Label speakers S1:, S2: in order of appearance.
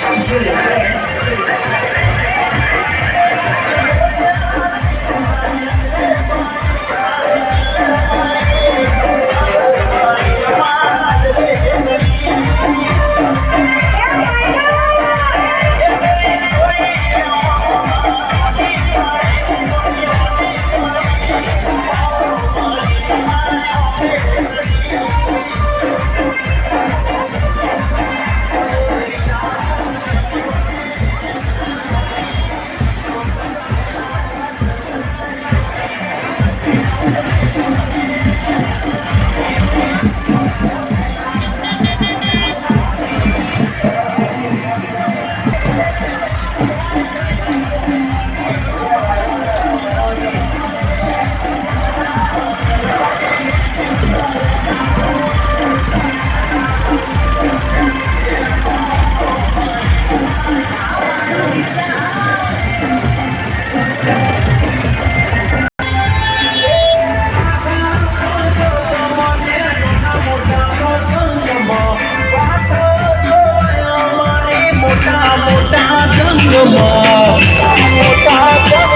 S1: Thank you. মোটা মোটা জন্ম মোটা জন্ম।